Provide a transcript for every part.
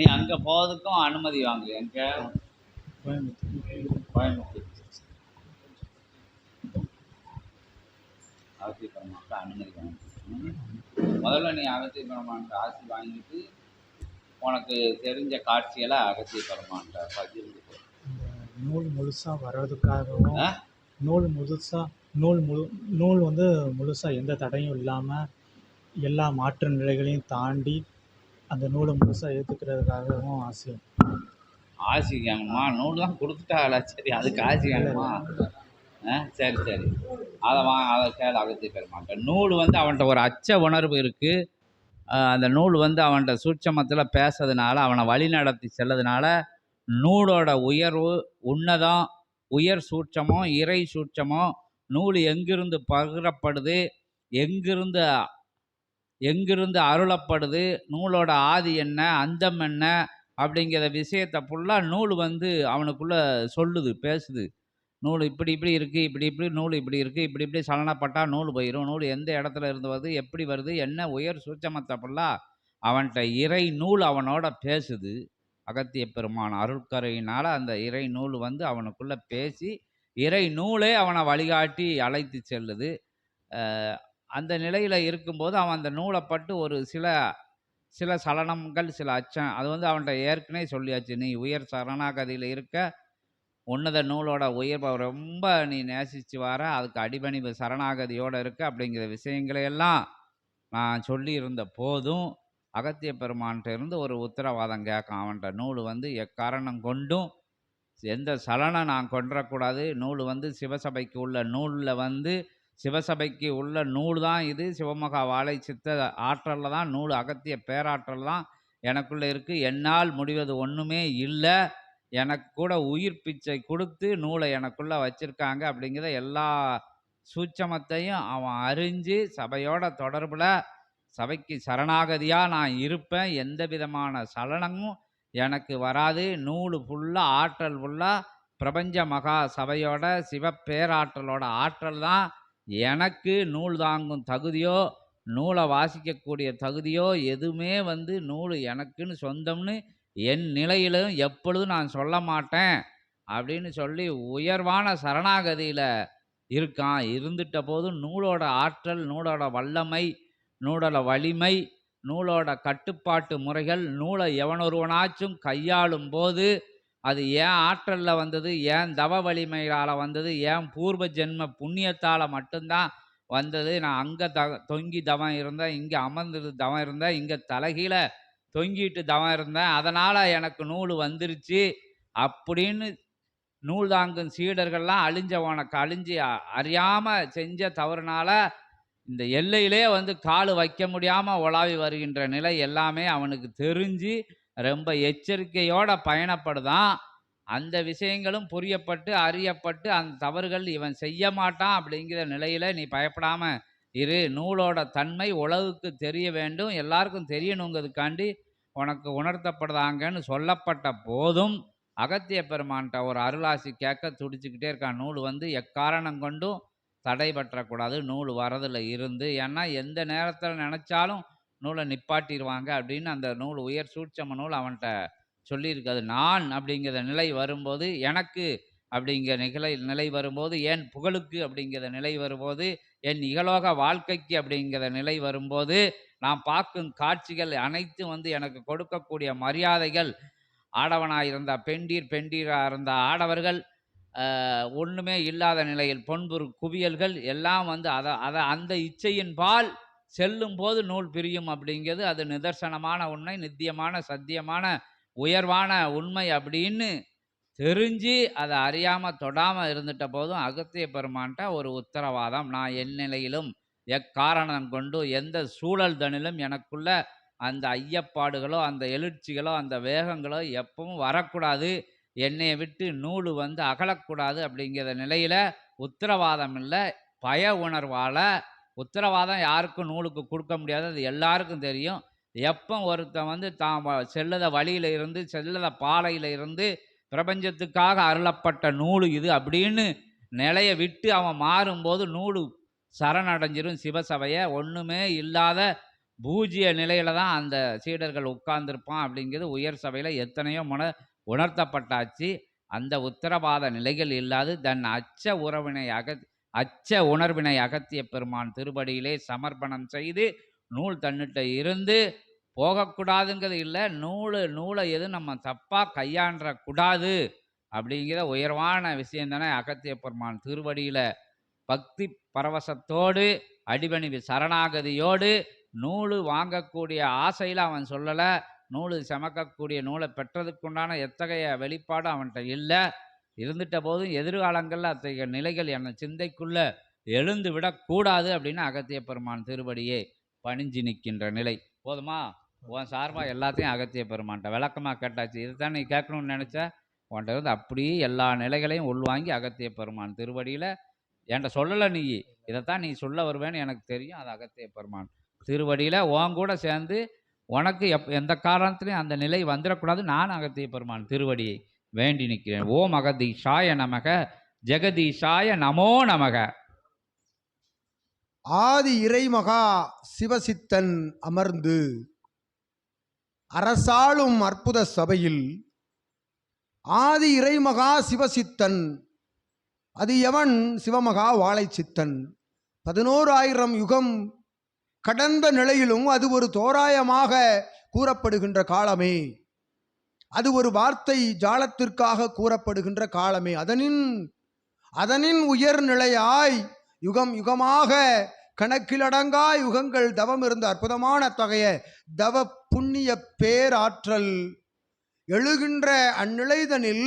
நீ அங்கே போகிறதுக்கும் அனுமதி வாங்கல எங்க? கோயம்புத்தூர். அகத்திய பெருமாட்ட அனுமதி வாங்கி முதல்ல நீ அகத்திய பெருமான்ட்ட ஆசி வாங்கிட்டு உனக்கு தெரிஞ்ச காட்சிகளை அகத்திய பெருமான்ட்ட பகிர்ந்துக்கோ. இந்த நூல் முழுசாக வர்றதுக்காகவும்? நூல் முழுசாக நூல் முழு நூல் வந்து முழுசாக எந்த தடையும் இல்லாமல் எல்லா மாற்று நிலைகளையும் தாண்டி அந்த நூலை முழுசாக ஏற்றுக்கிறதுக்காகவும் ஆசை. ஆசி வேணுமா நூல் தான் கொடுத்துட்டாளா? சரி அதுக்கு ஆசி வேணுமா ஆ சரி சரி. அதை வா அதை கேள அகத்திய பெருமான்ட்ட நூல் வந்து அவன்கிட்ட ஒரு அச்ச உணர்வு இருக்குது அந்த நூல் வந்து அவன்கிட்ட சூட்சமத்தில் பேசுறதுனால அவனை வழி நடத்தி செல்லதுனால நூலோட உயர்வு உன்னதம் உயர் சூட்சமோ இறை சூட்சமோ நூல் எங்கிருந்து பகிரப்படுது எங்கிருந்து எங்கிருந்து அருளப்படுது நூலோட ஆதி என்ன அந்தம் என்ன அப்படிங்கிற விஷயத்தை ஃபுல்லாக நூல் வந்து அவனுக்குள்ளே சொல்லுது பேசுது. நூல் இப்படி இப்படி இருக்குது இப்படி இப்படி நூல் இப்படி இருக்குது இப்படி இப்படி சலனப்பட்டா நூல் போயிடும் நூல் எந்த இடத்துல இருந்து வருது எப்படி வருது என்ன உயர் சூட்சமத்தை ஃபுல்லாக அவன்கிட்ட இறை நூல் அவனோட பேசுது. அகத்திய பெருமான் அருட்கரையினால் அந்த இறை நூல் வந்து அவனுக்குள்ளே பேசி இறை நூலே அவனை வழிகாட்டி அழைத்து செல்லுது. அந்த நிலையில் இருக்கும்போது அவன் அந்த நூலை பட்டு ஒரு சில சில சலனங்கள் சில அச்சம் அது வந்து அவன்கிட்ட ஏற்கனவே சொல்லியாச்சு. நீ உயர் சரணாகதியில் இருக்க உன்னத நூலோட உயர்வை ரொம்ப நீ நேசித்து வர அதுக்கு அடிபணிவு சரணாகதியோடு இருக்க அப்படிங்கிற விஷயங்களையெல்லாம் நான் சொல்லியிருந்த போதும் அகத்திய பெருமான்கிட்டருந்து ஒரு உத்தரவாதம் கேட்கும் அவன்கிட்ட நூல் வந்து எக்காரணம் கொண்டும் எந்த சலனம் நான் கொண்டுறக்கூடாது நூல் வந்து சிவசபைக்கு உள்ள நூலில் வந்து சிவசபைக்கு உள்ள நூல் தான் இது. சிவமகா வாழை சித்த ஆற்றலில் தான் நூல் அகத்திய பேராற்றல் தான் எனக்குள்ளே இருக்குது என்னால் முடிவது ஒன்றுமே இல்லை. எனக்கு கூட உயிர் பிச்சை கொடுத்து நூலை எனக்குள்ளே வச்சுருக்காங்க அப்படிங்கிற எல்லா சூட்சமத்தையும் அவன் அறிஞ்சு சபையோட தொடர்பில் சபைக்கு சரணாகதியாக நான் இருப்பேன். எந்த விதமான சலனமும் எனக்கு வராது. நூல் ஃபுல்லாக ஆற்றல் ஃபுல்லாக பிரபஞ்ச மகா சபையோட சிவப்பேராற்றலோட ஆற்றல் தான். எனக்கு நூல் தாங்கும் தகுதியோ நூலை வாசிக்கக்கூடிய தகுதியோ எதுவுமே வந்து நூல் எனக்குன்னு சொந்தம்னு என் நிலையிலும் எப்பொழுதும் நான் சொல்ல மாட்டேன் அப்படின்னு சொல்லி உயர்வான சரணாகதியில் இருக்கான். இருந்துட்ட போதும் நூலோட ஆற்றல் நூலோட வல்லமை நூலோட வலிமை நூலோட கட்டுப்பாட்டு முறைகள் நூலை எவனொருவனாச்சும் கையாளும் போது அது ஏன் ஆற்றலில் வந்தது? ஏன் தவ வலிமையால் வந்தது? ஏன் பூர்வ ஜென்ம புண்ணியத்தால் மட்டும்தான் வந்தது? நான் அங்கே த தொங்கி தவம் இருந்தேன் இங்கே அமர்ந்து தவம் இருந்தேன் இங்கே தலைகீழ தொங்கிட்டு தவம் இருந்தேன். அதனால் எனக்கு நூல் வந்துருச்சு அப்படின்னு நூல் தாங்கும் சீடர்கள்லாம் அழிஞ்ச உனக்கு அழிஞ்சு அறியாமல் செஞ்ச தவறுனால இந்த எல்லையிலே வந்து கால் வைக்க முடியாமல் உலாவி வருகின்ற நிலை எல்லாமே அவனுக்கு தெரிஞ்சு ரொம்ப எச்சரிக்கையோட பயணப்படுதான். அந்த விஷயங்களும் புரியப்பட்டு அறியப்பட்டு அந்த தவறுகள் இவன் செய்ய மாட்டான் அப்படிங்கிற நிலையில் நீ பயப்படாமல் இரு. நூலோட தன்மை உலகுக்கு தெரிய வேண்டும். எல்லாருக்கும் தெரியணுங்கிறதுக்காண்டி உனக்கு உணர்த்தப்படுதாங்கன்னு சொல்லப்பட்ட போதும் அகத்திய பெருமான்கிட்ட ஒரு அருளாசி கேட்க துடிச்சுக்கிட்டே இருக்கான். நூல் வந்து எக்காரணம் கொண்டும் தடைபற்றக்கூடாது. நூல் வரதில் இருந்து. ஏன்னா எந்த நேரத்தில் நினச்சாலும் நூலை நிப்பாட்டிடுவாங்க அப்படின்னு அந்த நூல் உயர் சூட்சம நூல் அவன்கிட்ட சொல்லியிருக்காது. நான் அப்படிங்கிற நிலை வரும்போது எனக்கு அப்படிங்கிற நிகழை நிலை வரும்போது என் புகழுக்கு அப்படிங்கிற நிலை வரும்போது என் இகலோக வாழ்க்கைக்கு அப்படிங்கிற நிலை வரும்போது நான் பார்க்கும் காட்சிகள் அனைத்தும் வந்து எனக்கு கொடுக்கக்கூடிய மரியாதைகள் ஆடவனாக இருந்த பெண்டீர் பெண்டீராக இருந்த ஆடவர்கள் ஒன்றுமே இல்லாத நிலையில் பொன்புறு குவியல்கள் எல்லாம் வந்து அதை அதை அந்த இச்சையின் பால் செல்லும் போது நூல் பிரியும் அப்படிங்கிறது அது நிதர்சனமான உண்மை நித்தியமான சத்தியமான உயர்வான உண்மை அப்படின்னு தெரிஞ்சு அதை அறியாமல் தொடாமல் இருந்துட்ட போதும் அகத்திய பெருமான்ட்ட ஒரு உத்தரவாதம். நான் என் நிலையிலும் எக்காரணம் கொண்டு எந்த சூழல் தனிலும் எனக்குள்ள அந்த ஐயப்பாடுகளோ அந்த எழுச்சிகளோ அந்த வேகங்களோ எப்பவும் வரக்கூடாது. என்னை விட்டு நூல் வந்து அகலக்கூடாது அப்படிங்கிற நிலையில் உத்தரவாதம் இல்லை பய உணர்வால் உத்தரவாதம் யாருக்கும் நூலுக்கு கொடுக்க முடியாது. அது எல்லாருக்கும் தெரியும். எப்போ ஒருத்தன் வந்து தான் வ- செல்லத வழியில் இருந்து செல்லத பாலையில் இருந்து பிரபஞ்சத்துக்காக அருளப்பட்ட நூல் இது அப்படின்னு நிலையை விட்டு அவன் மாறும்போது நூலு சரணடைஞ்சிரும். சிவசபையை ஒன்றுமே இல்லாத பூஜ்ய நிலையில தான் அந்த சீடர்கள் உட்கார்ந்துருப்பான் அப்படிங்கிறது உயர் சபையில் எத்தனையோ மன உணர்த்தப்பட்டாச்சு. அந்த உத்தரவாத நிலைகள் இல்லாது தன் அச்ச உறவினை அக அச்ச உணர்வினை அகத்திய பெருமான் திருப்படியிலே சமர்ப்பணம் செய்து நூல் தன்னிட்ட இருந்து போகக்கூடாதுங்கிறது இல்லை நூல் நூலை எதுவும் நம்ம தப்பாக கையாண்டக்கூடாது அப்படிங்கிற உயர்வான விஷயம் தானே அகத்திய பெருமான் திருவடியில். பக்தி பரவசத்தோடு அடிபணிவு சரணாகதியோடு நூல் வாங்கக்கூடிய ஆசையில் அவன் சொல்லலை நூல் சமக்கக்கூடிய நூலை பெற்றதுக்குண்டான எத்தகைய வெளிப்பாடும் அவன்கிட்ட இல்லை இருந்துட்ட போதும் எதிர்காலங்களில் அத்தகைய நிலைகள் என சிந்தைக்குள்ள எழுந்து விடக்கூடாது அப்படின்னு அகத்திய பெருமான் திருவடியே பணிஞ்சு நிற்கின்ற நிலை. போதுமா? உன் சார்பாக எல்லாத்தையும் அகத்திய பெருமான்ட்ட விளக்கமாக கேட்டாச்சு. இதுதான் நீ கேட்கணும்னு நினச்ச? உன்கிட்ட இருந்து அப்படியே எல்லா நிலைகளையும் உள்வாங்கி அகத்திய பெருமான் திருவடியில் என்கிட்ட சொல்லலை நீ. இதைத்தான் நீ சொல்ல வருவேன்னு எனக்கு தெரியும். அது அகத்திய பெருமான் திருவடியில் உன் கூட சேர்ந்து உனக்கு எப் எந்த காரணத்துலையும் அந்த நிலை வந்துடக்கூடாது. நான் அகத்திய பெருமான் திருவடியை. வேண்டி நிற்கிறேன். ஓம் அகதீஷாய நமக ஜெகதீஷாய நமோ நமக. ஆதி இறைமகா சிவசித்தன் அமர்ந்து அரசாளும் அற்புத சபையில் ஆதி இறைமகா சிவசித்தன் அது எவன் சிவமகா வாழைச்சித்தன். பதினோரு ஆயிரம் யுகம் கடந்த நிலையிலும் அது ஒரு தோராயமாக கூறப்படுகின்ற காலமே. அது ஒரு வார்த்தை ஜாலத்திற்காக கூறப்படுகின்ற காலமே. அதனின் அதனின் உயர்நிலையாய் யுகம் யுகமாக கணக்கிலடங்கா யுகங்கள் தவம் இருந்த அற்புதமான தொகைய தவ புண்ணிய பேராற்றல் எழுகின்ற அந்நிலைதனில்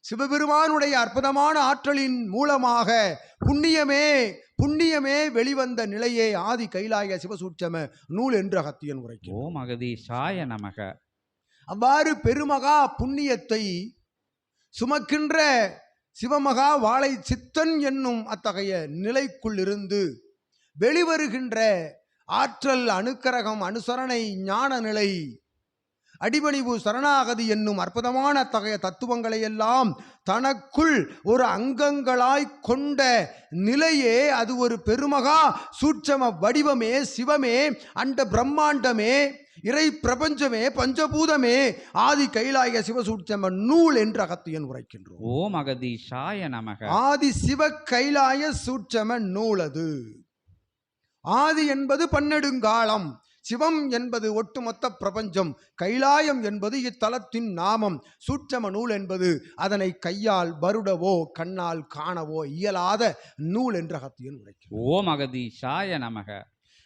சிவபெருமானுடைய அற்புதமான ஆற்றலின் மூலமாக புண்ணியமே புண்ணியமே வெளிவந்த நிலையே ஆதி கைலாய சிவசூட்சம நூல் என்று அகத்தியன் உரைக்கும் ஓம் சாய நமக. அவ்வாறு பெருமகா புண்ணியத்தை சுமக்கின்ற சிவமகா வாழை சித்தன் என்னும் அத்தகைய நிலைக்குள்ளிருந்து வெளிவருகின்ற ஆற்றல் அணுக்கரகம் அனுசரணை ஞான நிலை அடிபணிவு சரணாகதி என்னும் அற்புதமான அத்தகைய தத்துவங்களை எல்லாம் தனக்குள் ஒரு அங்கங்களாய் கொண்ட நிலையே அது ஒரு பெருமகா சூட்சம வடிவமே சிவமே அண்ட பிரம்மாண்டமே இறை பிரபஞ்சமே பஞ்சபூதமே ஆதி கைலாய சிவசூட்சம நூல் என்று அகத்தியன் உரைக்கின்றோம். ஓம் அகதீஷாய நமக. ஆதி சிவ கைலாய சூட்சம நூல் அது. ஆதி என்பது பன்னெடுங்காலம் சிவம் என்பது ஒட்டுமொத்த பிரபஞ்சம் கைலாயம் என்பது இத்தலத்தின் நாமம் சூட்சம நூல் என்பது அதனை கையால் வருடவோ கண்ணால் காணவோ இயலாத நூல் என்று அகத்தியன் உரைக்கிறார் ஓம் அகதீஷாய நமக.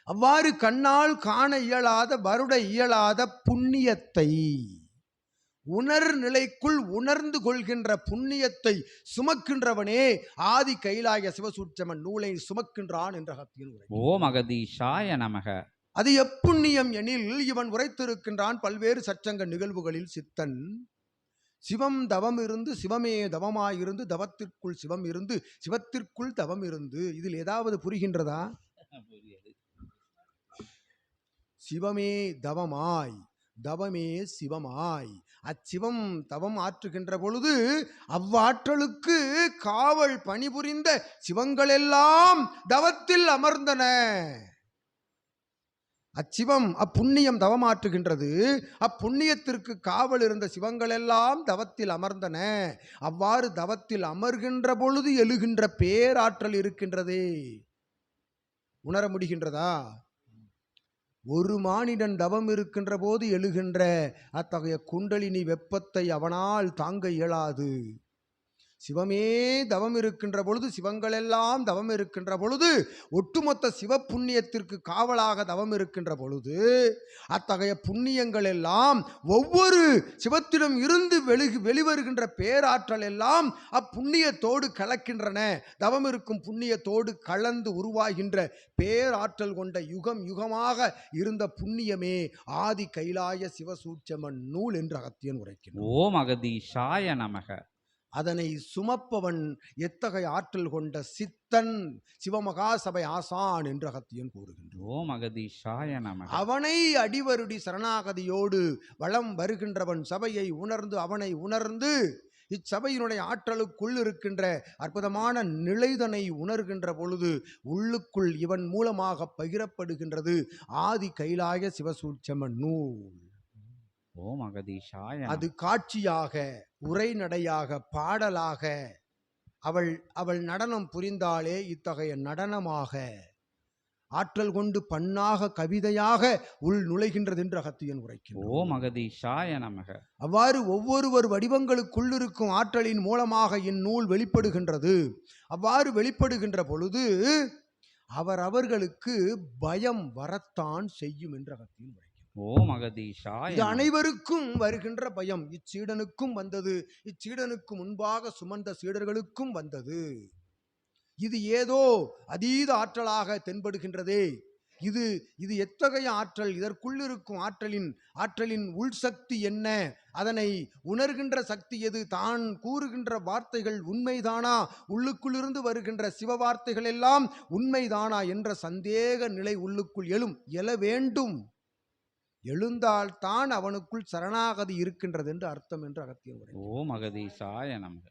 அவ்வாறு கண்ணால் காண இயலாத வருட இயலாத புண்ணியத்தை உணர் நிலைக்குள் உணர்ந்து கொள்கின்ற புண்ணியத்தை சுமக்கின்றவனே ஆதி கைலாய சிவசூட்சமன் நூலை சுமக்கின்றான் என்ற அகத்தியன் உரை. ஓம் அகதீஷாய நமக. அது எப்புண்ணியம் எனில் இவன் உரைத்திருக்கின்றான் பல்வேறு சச்சங்க நிகழ்வுகளில் சித்தன். சிவம் தவம் இருந்து சிவமே தவமாயிருந்து தவத்திற்குள் சிவம் இருந்து சிவத்திற்குள் தவம் இருந்து இதில் ஏதாவது புரிகின்றதா? சிவமே தவமாய் தவமே சிவமாய். அச்சிவம் தவம் ஆற்றுகின்ற பொழுது அவ்வாற்றலுக்கு காவல் பணிபுரிந்த சிவங்களெல்லாம் தவத்தில் அமர்ந்தன. அச்சிவம் அப்புண்ணியம் தவமாற்றுகின்றது அப்புண்ணியத்திற்கு காவல் இருந்த சிவங்களெல்லாம் தவத்தில் அமர்ந்தன. அவ்வாறு தவத்தில் அமர்கின்ற பொழுது எழுகின்ற பேராற்றல் இருக்கின்றதே. உணர முடிகின்றதா? ஒரு மானிடன் தவம் இருக்கின்ற போது எழுகின்ற அத்தகைய குண்டலினி வெப்பத்தை அவனால் தாங்க இயலாது. சிவமே தவம் இருக்கின்ற பொழுது சிவங்களெல்லாம் தவம் இருக்கின்ற பொழுது ஒட்டுமொத்த சிவ புண்ணியத்திற்கு காவலாக தவம் இருக்கின்ற பொழுது அத்தகைய புண்ணியங்கள் எல்லாம் ஒவ்வொரு சிவத்திடம் இருந்து வெளி வெளிவருகின்ற பேராற்றல் எல்லாம் அப்புண்ணியத்தோடு கலக்கின்றன. தவம் இருக்கும் புண்ணியத்தோடு கலந்து உருவாகின்ற பேராற்றல் கொண்ட யுகம் யுகமாக இருந்த புண்ணியமே ஆதி கைலாய சிவசூட்சமன் நூல் என்று அகத்தியன் உரைக்கிறார் ஓம் அகதீஷாய நமக. அதனை சுமப்பவன் எத்தகைய ஆற்றல் கொண்ட சித்தன் சிவமகா சபை ஆசான் என்று அகத்தியன் கூறுகின்றான். ஓம் அகதீஷாய அவனை அடிவருடி சரணாகதியோடு வளம் வருகின்றவன் சபையை உணர்ந்து அவனை உணர்ந்து இச்சபையினுடைய ஆற்றலுக்குள் இருக்கின்ற அற்புதமான நிலைதனை உணர்கின்ற பொழுது உள்ளுக்குள் இவன் மூலமாக பகிரப்படுகின்றது. ஆதி கைலாய சிவசூட்சம நூல். ஓம் அகதீஷாய அது காட்சியாக உரைநடையாக பாடலாக அவள் அவள் நடனம் புரிந்தாலே இத்தகைய நடனமாக ஆற்றல் கொண்டு பண்ணாக கவிதையாக உள் நுழைகின்றது என்று அகத்தியன் உரைக்கின்றான். ஓம் அகதீஷாய நமக. அவ்வாறு ஒவ்வொருவர் வடிவங்களுக்குள்ளிருக்கும் ஆற்றலின் மூலமாக இந்நூல் வெளிப்படுகின்றது. அவ்வாறு வெளிப்படுகின்ற பொழுது அவர் அவர்களுக்கு பயம் வரத்தான் செய்யும் என்று அகத்தியன் உரைக்கின்றான். ஓம் அகதீஷாய இது. அனைவருக்கும் வருகின்ற பயம். இச்சீடனுக்கும் வந்தது. இச்சீடனுக்கு முன்பாக சுமந்த சீடர்களுக்கும் வந்தது. இது ஏதோ அதீத ஆற்றலாக தென்படுகின்றதே. இது இது எத்தகைய ஆற்றல்? இதற்குள் இருக்கும் ஆற்றலின் ஆற்றலின் உள் சக்தி என்ன? அதனை உணர்கின்ற சக்தி எது? தான் கூறுகின்ற வார்த்தைகள் உண்மைதானா? உள்ளுக்குள்ளிருந்து வருகின்ற சிவ வார்த்தைகள் எல்லாம் உண்மைதானா? என்ற சந்தேக நிலை உள்ளுக்குள் எழும். எழ வேண்டும். எழுந்தால் தான் அவனுக்குள் சரணாகதி இருக்கின்றது என்று அர்த்தம் என்று அகத்தியன் உரை ஓம் அகதீஷாய நமக.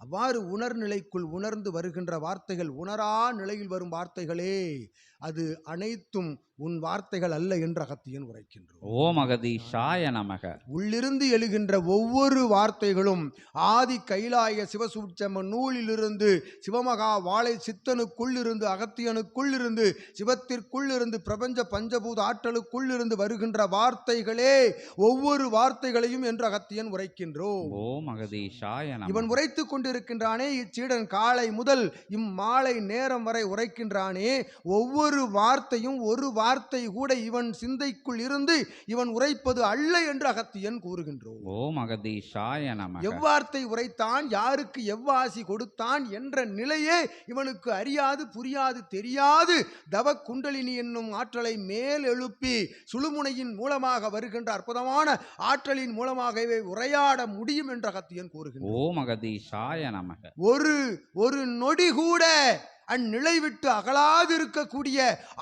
அவ்வாறு உணர்நிலைக்குள் உணர்ந்து வருகின்ற வார்த்தைகள் உணரா நிலையில் வரும் வார்த்தைகளே. அது அனைத்தும் உன் வார்த்தைகள் அல்ல என்று அகத்தியன் உரைக்கின்றோம் ஓம் அகதீஷாய நமக. உள்ளிருந்து எழுகின்ற ஒவ்வொரு வார்த்தைகளும் ஆதி கைலாய சிவசூட்சம நூலிலிருந்து சிவமகா வாழை சித்தனுக்குள் இருந்து அகத்தியனுக்குள் இருந்து சிவத்திற்குள் இருந்து பிரபஞ்ச பஞ்சபூத ஆற்றலுக்குள் இருந்து வருகின்ற வார்த்தைகளே ஒவ்வொரு வார்த்தைகளையும் என்று அகத்தியன் உரைக்கின்றோம். ஓம் அகதீஷாய நமக. இவன் உரைத்துக் கொண்டிருக்கின்றானே இச்சீடன் காலை முதல் இம்மாலை நேரம் வரை உரைக்கின்றானே. ஒவ்வொரு வார்த்தையும் ஒரு வார்த்தை கூட இவன் சிந்தைக்குள் இருந்து இவன் உரைப்பது அல்ல என்று அகத்தியன் கூறுகின்றோம். ஓம் அகதீஷாய நமக. எவ்வார்த்தை உரைத்தான் யாருக்கு எவ்வாசி கொடுத்தான் என்ற நிலையே இவனுக்கு அறியாது புரியாது தெரியாது. தவ குண்டலினி என்னும் ஆற்றலை மேல் எழுப்பி சுழுமுனையின் மூலமாக வருகின்ற அற்புதமான ஆற்றலின் மூலமாகவே உரையாட முடியும் என்று அகத்தியன் கூறுகின்றான். ஓம் அகதீஷாய நமக. ஒரு ஒரு நொடி கூட அந்நிலை விட்டு அகலாது இருக்கக்கூடிய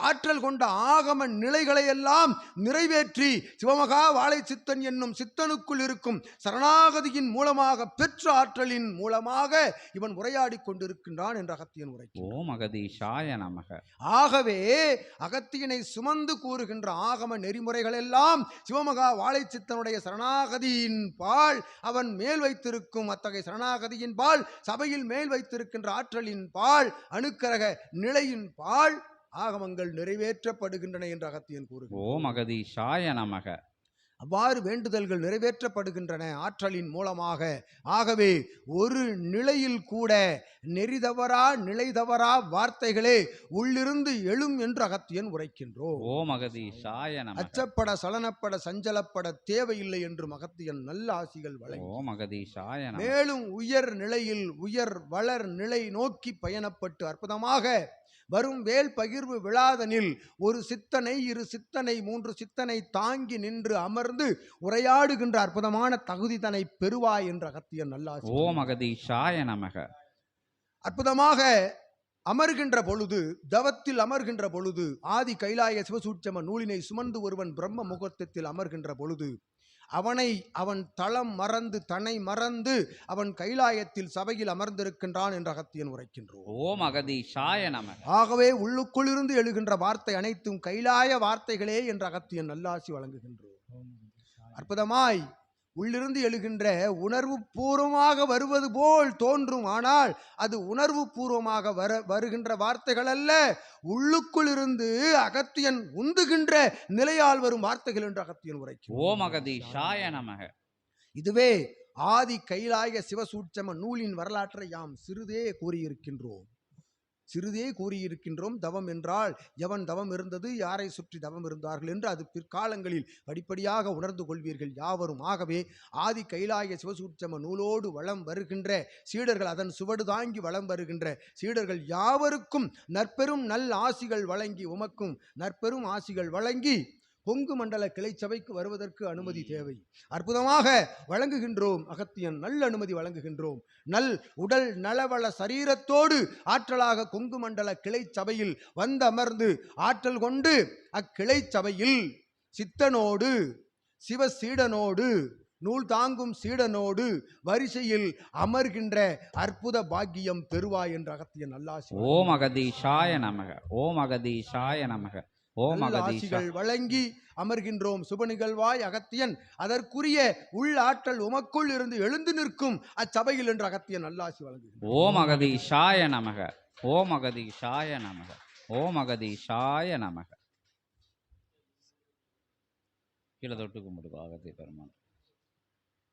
ஆற்றல் கொண்ட ஆகம நிலைகளை எல்லாம் நிறைவேற்றி சிவமகா வாழை சித்தன் என்னும் சித்தனுக்குள் இருக்கும் சரணாகதியின் மூலமாக பெற்ற ஆற்றலின் மூலமாக இவன் உரையாடி கொண்டிருக்கின்றான் என்ற அகத்தியன் உரைக்கிறான். ஓம் அகதீஷாய நமக. ஆகவே அகத்தியனை சுமந்து கூறுகின்ற ஆகம நெறிமுறைகள் எல்லாம் சிவமகா வாழைச்சித்தனுடைய சரணாகதியின் பால் அவன் மேல் வைத்திருக்கும் அத்தகைய சரணாகதியின் பால் சபையில் மேல் வைத்திருக்கின்ற ஆற்றலின் பால் அணுக்கரக நிலையின் பால் ஆகமங்கள் நிறைவேற்றப்படுகின்றன என்று அகத்தியன் கூறுகிறார் ஓம் அகதீஷாய நமக. அவ்வாறு வேண்டுதல்கள் நிறைவேற்றப்படுகின்றன. ஆற்றலின் மூலமாக. ஆகவே ஒரு நிலையில் கூட நெறிதவறா நிலை தவறா வார்த்தைகளே உள்ளிருந்து எழும் என்று அகத்தியன் உரைக்கின்றோம். ஓம் அச்சப்பட சலனப்பட சஞ்சலப்பட தேவையில்லை என்று மகத்தியன் நல்ல ஆசிகள் வழங்கி. ஓம் அகதீஷாய நமக. மேலும் உயர் நிலையில் உயர் வளர் நிலை நோக்கி பயணப்பட்டு அற்புதமாக வரும் வேல் பகிர்வு விழாதனில் ஒரு சித்தனை இரு சித்தனை மூன்று சித்தனை தாங்கி நின்று அமர்ந்து உரையாடுகின்ற அற்புதமான தகுதி தனை பெறுவாய் என்ற அகத்தியன் நல்லாசி. ஓம் அகதீஷாய நமக. அற்புதமாக அமர்கின்ற பொழுது தவத்தில் அமர்கின்ற பொழுது ஆதி கைலாய சிவசூட்சம நூலினை சுமந்து ஒருவன் பிரம்ம முகூர்த்தத்தில் அமர்கின்ற பொழுது அவனை அவன் தளம் மறந்து தன்னை மறந்து அவன் கைலாயத்தில் சபையில் அமர்ந்திருக்கின்றான் என்ற அகத்தியன் உரைக்கின்றோம். ஓம் அகதீஷாய நமக. ஆகவே உள்ளுக்குள்ளிருந்து எழுகின்ற வார்த்தை அனைத்தும் கைலாய வார்த்தைகளே என்ற அகத்தியன் நல்லாசி வழங்குகின்றோம். அற்புதமாய் உள்ளிருந்து எழுகின்ற உணர்வு பூர்வமாக வருவது போல் தோன்றும். ஆனால் அது உணர்வு பூர்வமாக வர வருகின்ற வார்த்தைகள் அல்ல உள்ளுக்குள் இருந்து அகத்தியன் உந்துகின்ற நிலையால் வரும் வார்த்தைகள் என்று அகத்தியன் உரைக்கும் ஓம் அகதீஷாய நமக. இதுவே ஆதி கைலாய சிவசூட்சம நூலின் வரலாற்றை யாம் சிறிதே கூறியிருக்கின்றோம். சிறிதே கூறியிருக்கின்றோம் தவம் என்றால் எவன் தவம் இருந்தது யாரை சுற்றி தவம் இருந்தார்கள் என்று அது பிற்காலங்களில் படிப்படியாக உணர்ந்து கொள்வீர்கள் யாவரும். ஆகவே ஆதி கைலாய சிவசூட்சம நூலோடு வளம் வருகின்ற சீடர்கள் அதன் சுவடு தாங்கி வளம் வருகின்ற சீடர்கள் யாவருக்கும் நற்பெரும் நல் ஆசிகள் வழங்கி உமக்கும் நற்பெரும் ஆசிகள் வழங்கி கொங்கு மண்டல கிளை சபைக்கு வருவதற்கு அனுமதி தேவை. அற்புதமாக வழங்குகின்றோம் அகத்தியன் நல்ல அனுமதி வழங்குகின்றோம். நல் உடல் நலவள சரீரத்தோடு ஆற்றலாக கொங்கு மண்டல கிளை சபையில் வந்து அமர்ந்து ஆற்றல் கொண்டு அக்கிளை சபையில் சித்தனோடு சிவசீடனோடு நூல் தாங்கும் சீடனோடு வரிசையில் அமர்கின்ற அற்புத பாக்கியம் பெறுவாய் என்ற அகத்திய நல்லாசி ஓம் அகதீஷாய நமக ஓம் அகதீஷாய நமக. ஓம் ஆசிகள் வழங்கி அமர்கின்றோம். சுப நிகழ்வாய் அகத்தியன். அதற்குரிய உள்ளாற்றல் உமக்குள் இருந்து எழுந்து நிற்கும் அச்சபையில் என்று அகத்தியன் நல்லாசி வழங்குகின்றார் ஓம் அகதீஷாய நமக. ஓம் அகதீஷாய நமக. ஓம் அகதீஷாய நமக. கீழே தொட்டு கும்பிடுக்கோ அகத்தி பெருமான்.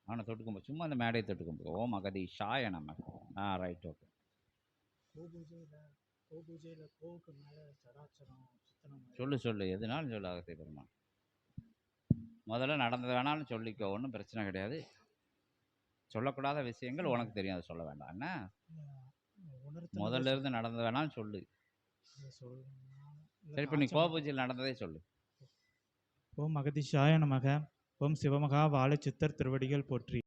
அவனை தொட்டு கும்பிடு. சும்மா அந்த மேடையை தொட்டு கும்பிடு. ஓம் அகதீஷாய நமக. ஆ ரைட் ஓகே கோபூஜையில் கோபூஜையில் கோவுக்கு மேலே சித்தனம் சொல்லு சொல்லு. எதுனாலும் சொல்லு அகத்தி பெருமான் முதல்ல நடந்தது வேணாலும் சொல்லிக்கோ. ஒன்றும் பிரச்சனை கிடையாது. சொல்லக்கூடாத விஷயங்கள் உனக்கு தெரியும். அதை சொல்ல வேண்டாம். என்ன? முதல்ல இருந்து நடந்தது வேணாலும் சொல்லு. சரி இப்போ நீ கோபூஜையில் நடந்ததே சொல்லு. ஓம் அகதிஷாய நமக. ஓம் சிவமகா வாழ சித்தர் திருவடிகள் போற்றி.